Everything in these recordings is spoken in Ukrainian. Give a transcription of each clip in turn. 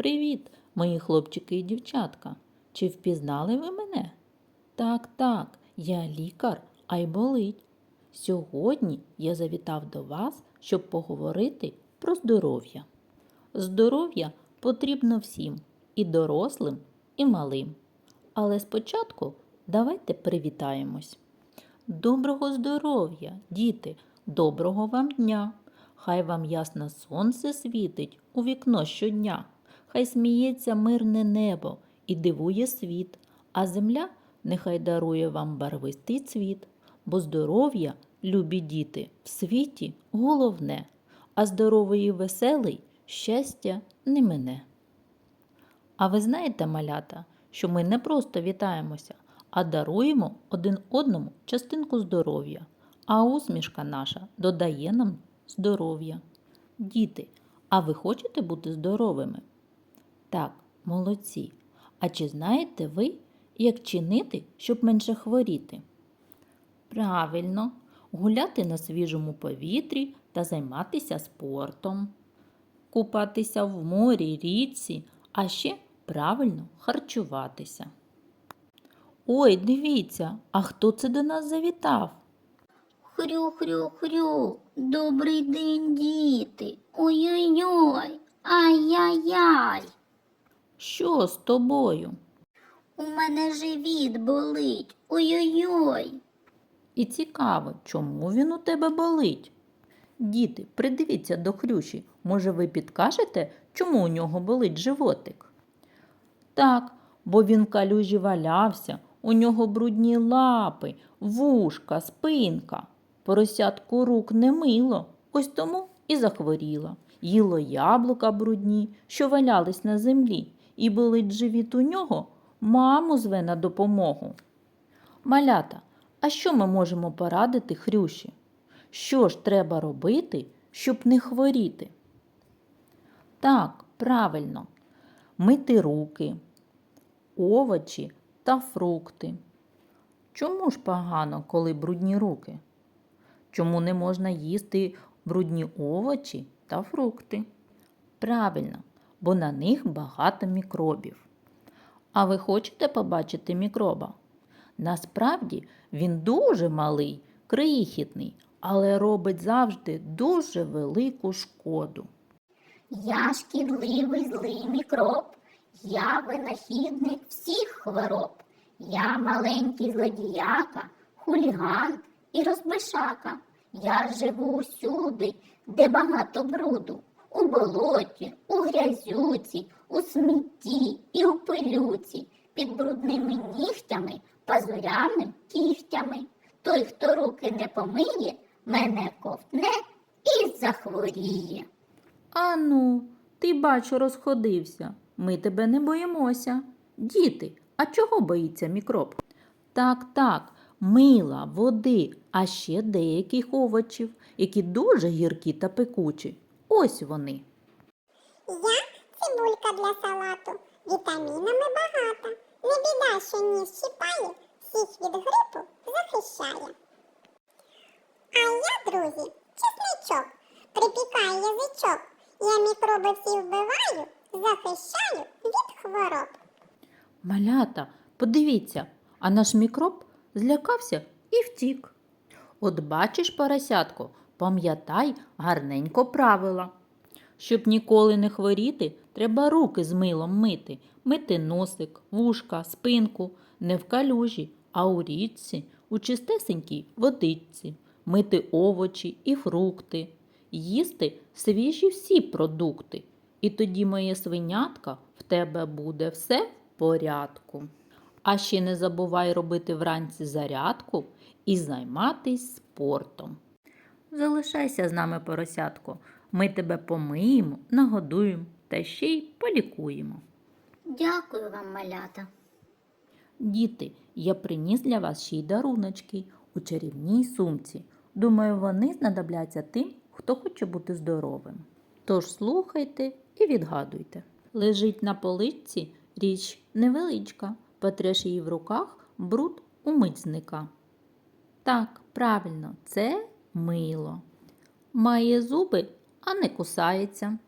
Привіт, мої хлопчики і дівчатка. Чи впізнали ви мене? Так, так, я лікар, а й болить. Сьогодні я завітав до вас, щоб поговорити про здоров'я. Здоров'я потрібно всім і дорослим, і малим. Але спочатку давайте привітаємось. Доброго здоров'я, діти, доброго вам дня! Хай вам ясне сонце світить у вікно щодня, хай сміється мирне небо і дивує світ, а земля нехай дарує вам барвистий цвіт, бо здоров'я, любі діти, в світі головне, а здоровий і веселий щастя не мине. А ви знаєте, малята, що ми не просто вітаємося, а даруємо один одному частинку здоров'я, а усмішка наша додає нам здоров'я. Діти, а ви хочете бути здоровими? Так, молодці. А чи знаєте ви, як чинити, щоб менше хворіти? Правильно, гуляти на свіжому повітрі та займатися спортом, купатися в морі, річці, а ще правильно харчуватися. Ой, дивіться, а хто це до нас завітав? Хрю-хрю-хрю, добрий день, діти. Ой-ой-ой, ай-яй-яй. Що з тобою? У мене живіт болить. Ой-ой-ой. І цікаво, чому він у тебе болить? Діти, придивіться до хрюші. Може, ви підкажете, чому у нього болить животик? Так, бо він в калюжі валявся, у нього брудні лапи, вушка, спинка. Поросятку рук не мило, ось тому і захворіла. Їло яблука брудні, що валялись на землі, і болить живіт у нього, маму зве на допомогу. Малята, а що ми можемо порадити Хрюші? Що ж треба робити, щоб не хворіти? Так, правильно, мити руки, овочі та фрукти. Чому ж погано, коли брудні руки? Чому не можна їсти брудні овочі та фрукти? Правильно, бо на них багато мікробів. А ви хочете побачити мікроба? Насправді він дуже малий, крихітний, але робить завжди дуже велику шкоду. Я шкідливий злий мікроб. Я винахідник всіх хвороб. Я маленький злодіяка, хуліган і розбишака. Я живу усюди, де багато бруду. У болоті, у грязюці, у смітті і у пилюці, під брудними нігтями, пазурями, кігтями. Той, хто руки не помиє, мене ковтне і захворіє. Ану, ти бачу, розходився. Ми тебе не боїмося. Діти, а чого боїться мікроб? Так, так, мила, води, а ще деяких овочів, які дуже гіркі та пекучі. Ось вони. Я цибулька для салату. Вітамінами багата. Не біда, що ніс чіпає, всіх від грипу захищає. А я, друзі, чесничок, припікає язичок. Я мікроби всі вбиваю, захищаю від хвороб. Малята, подивіться, а наш мікроб злякався і втік. От бачиш, поросятко, пам'ятай гарненько правила. Щоб ніколи не хворіти, треба руки з милом мити, мити носик, вушка, спинку, не в калюжі, а у річці, у чистесенькій водичці, мити овочі і фрукти, їсти свіжі всі продукти. І тоді, моє свинятка, в тебе буде все в порядку. А ще не забувай робити вранці зарядку і займатись спортом. Залишайся з нами, поросятко. Ми тебе помиємо, нагодуємо та ще й полікуємо. Дякую вам, малята. Діти, я приніс для вас ще й даруночки у чарівній сумці. Думаю, вони знадобляться тим, хто хоче бути здоровим. Тож слухайте і відгадуйте. Лежить на поличці річ невеличка, потреш її в руках, бруд умить зника. Так, правильно, це мило. Має зуби, а не кусається.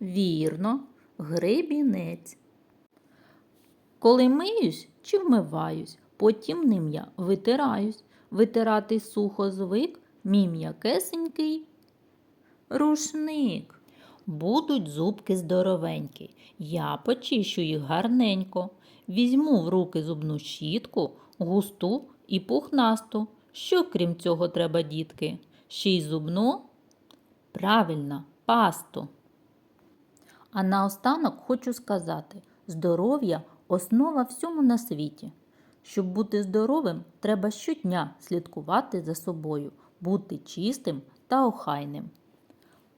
Вірно, гребінець. Коли миюсь чи вмиваюсь, потім ним я витираюсь. Витирати сухо звик, мій м'якесенький рушник. Будуть зубки здоровенькі. Я почищу їх гарненько. Візьму в руки зубну щітку, густу і пухнасту. Що крім цього треба, дітки? Ще й зубну? Правильно, пасту. А наостанок хочу сказати: здоров'я основа всьому на світі. Щоб бути здоровим, треба щодня слідкувати за собою, бути чистим та охайним.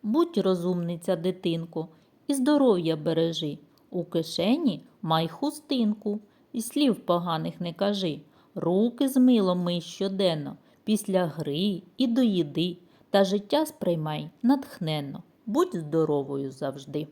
Будь розумниця, дитинку, і здоров'я бережи. У кишені май хустинку, і слів поганих не кажи. Руки з милом мий щоденно, після гри і до їди, та життя сприймай натхненно. Будь здоровою завжди.